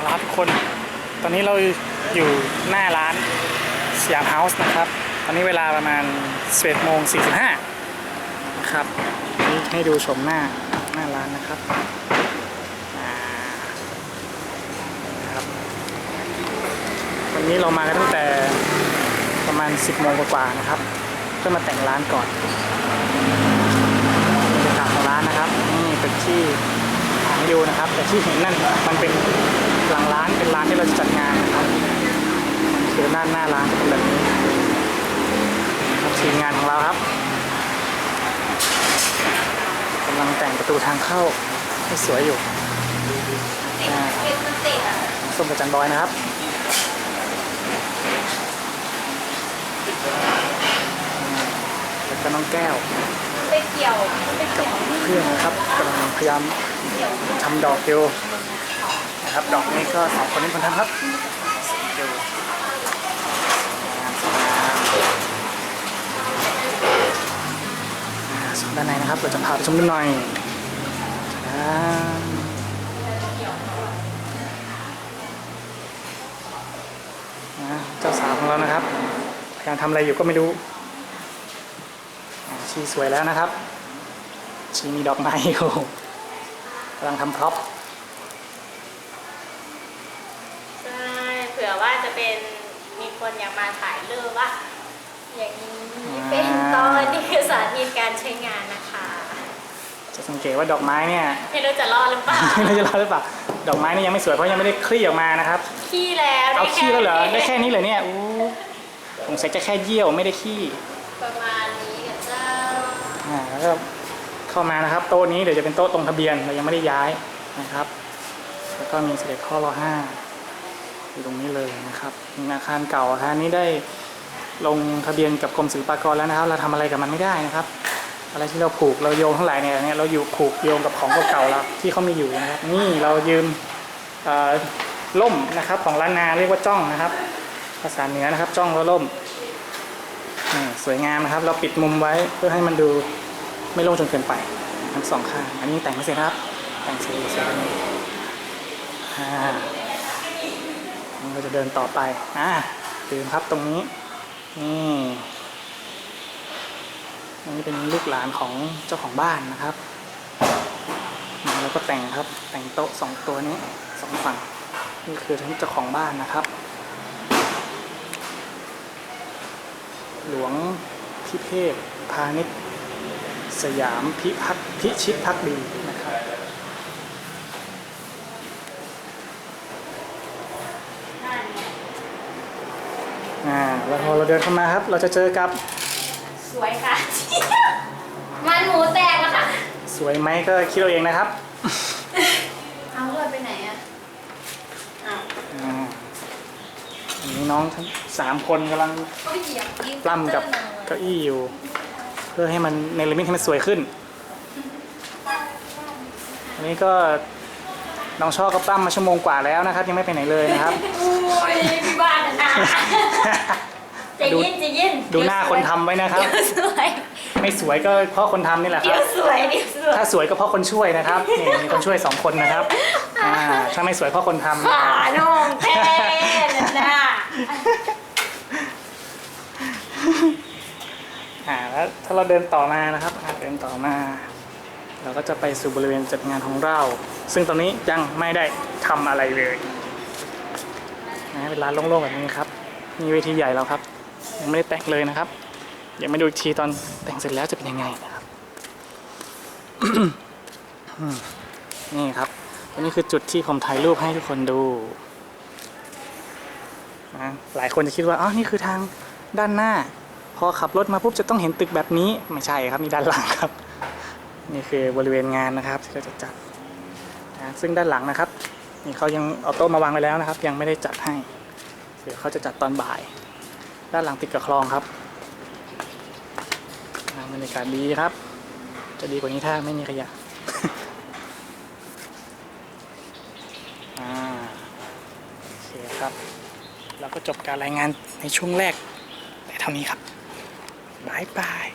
เอาละครับทุกคน ตอนนี้เราอยู่หน้าร้านสยามเฮาส์นะครับ ตอนนี้เวลาประมาณ11โมง45นะครับนี่ให้ดูชมหน้าหน้าร้านนะครับนะครับ วันนี้เรามากันตั้งแต่ประมาณ 10โมงกว่าๆนะครับเพื่อมาแต่งร้านก่อนบรรยากาศของร้านนะครับ นี่เป็นที่ถ่ายดูนะครับ แต่ที่เห็นนั่นมันเป็น หลังร้านเป็นร้านที่เราจะจัดงานนะครับคือด้านหน้าร้านจะเป็นแบบนี้ครับทีมงานของเราครับกำลังแต่งประตูทางเข้าให้สวยอยู่อ่าส้มกับจันบอยนะครับแล้วก็น้องแก้วไปเกี่ยวไปเกี่ยวเพื่อนนะครับกำลังพยายามทำดอกอยู่ นะครับ ดอกนี้ก็สองคนนี้คนทำครับดูงานสวยงามอ่าส่วนด้านในนะครับเราจะพาไปชมนิดหน่อยอ่านะเจ้าสาวของเรานะครับพยายามทำอะไรอยู่ก็ไม่รู้ชีสวยแล้วนะครับชีมีดอกไม้อยู่กำลังทำพร็อพ ใช่เผื่ อว่าจะเป็นมีคนอยากมาถ่ายรูปว่าอย่างนี้เป็นตอนนี่คือสาธิตการใช้งานนะคะจะสังเกตว่าดอกไม้เนี่ยไม่รู้จะรอดหรือเปล่าไม่รู้จะรอดหรือเปล่าดอกไม้นี่ยังไม่สวยเพราะยังไม่ได้คลี่ออกมานะครับขี้แล้วเอาได้ขี้แล้วเหรอได้ได้แค่นี้เลยเนี่ยอู้สงสัยจะแค่เยี่ยวไม่ได้ขี้ประมาณนี้กับเจ้าอ่าแล้วก็เข้ามานะครับ โต๊ะนี้เดี๋ยวจะเป็นโต๊ะตรงทะเบียนเรายังไม่ได้ย้ายนะครับ แล้วก็มีเสด็จพ่อรอห้า อยู่ตรงนี้เลยนะครับอาคารเก่าอาคารนี้ได้ลงทะเบียนกับกรมศิลปากรแล้วนะครับ เราทำอะไรกับมันไม่ได้นะครับ อะไรที่เราผูกเราโยงทั้งหลายเนี่ยเนี่ยเราอยู่ผูกโยงกับของเก่าๆเราที่เขามีอยู่นะครับ นี่เรายืมล่มนะครับของล้านนาเรียกว่าจ้องนะครับ ภาษาเหนือนะครับ จ้องแล้วล่มสวยงามนะครับ เราปิดมุมไว้เพื่อให้มันดูไม่โล่งจนเกินไปทั้งสองข้าง อันนี้แต่งไม่เสร็จครับ แต่งเสร็จเสร็จแล้ว เราจะเดินต่อไปอ่าลืมครับตรงนี้นี่อันนี้เป็นลูกหลานของเจ้าของบ้านนะครับแล้วก็แต่งครับแต่งโต๊ะสองตัวนี้สองฝั่งนี่คือทั้งเจ้าของบ้านนะครับ หลวงพิเภกพาณิชย์สยามพิพัฒพิชิตพักดีนะครับ อ่าแล้วพอเราเดินเข้ามาครับ เราจะเจอกับสวยค่ะ มันหมูแตกแล้วค่ะ สวยไหมก็คิดเอาเองนะครับเอาเลือดไปไหนอะอ้าวอ่าอันนี้น้องทั้งสามคนกำลังก็เหยียบยิงปล้ำกับเก้าอี้อยู่ เพื่อให้มันในลิมิตให้มันสวยขึ้น อันนี้ก็น้องช่อก็ปล้ำมาชั่วโมงกว่าแล้วนะครับ ยังไม่ไปไหนเลยนะครับโอ้ ยพี่บ้านนะใจะดูยินใจะยินดูหน้าคนทำไว้นะครับ เดี๋ยวสวยไม่สวยก็เพราะคนทำนี่แหละคเดี๋รัยบวสวยเดี๋ยวสวยถ้าสวยก็เพราะคนช่วยนะครับนี่มีคนช่วยสองคนนะครับอ่าถ้าไม่สวยเพราะคนทำนะขาครับน้องแท้นะอ่าแล้วถ้าเราเดินต่อมานะครับอ่าเดินต่อมา เราก็จะไปสู่บริเวณจัดงานของเรา ซึ่งตอนนี้ยังไม่ได้ทำอะไรเลย นะเป็นร้านโล่งๆแบบนี้ครับมีเวทีใหญ่แล้วครับ ยังไม่ได้แต่งเลยนะครับเดี๋ยวมาดูอีกทีตอนแต่งเสร็จแล้วจะเป็นยังไงนะครับนี่ครับอันนี้คือจุดที่ผมถ่ายรูปให้ทุกคนดูนะหลายคนจะคิดว่าอ๋อนี่คือทางด้านหน้า พอขับรถมาปุ๊บจะต้องเห็นตึกแบบนี้ไม่ใช่ครับนี่ด้านหลังครับ นี่คือบริเวณงานนะครับที่เราจะจัดนะซึ่งด้านหลังนะครับ นี่เขายังเอาโต๊ะมาวางไว้แล้วนะครับ ยังไม่ได้จัดให้เดี๋ยวเขาจะจัดตอนบ่าย ด้านหลังติดกับคลองครับบรรยากาศดีครับ จะดีกว่านี้ถ้าไม่มีขยะอ่าโอเคครับเราก็จบการรายงานในช่วงแรกแต่เท่านี้ครับบายบาย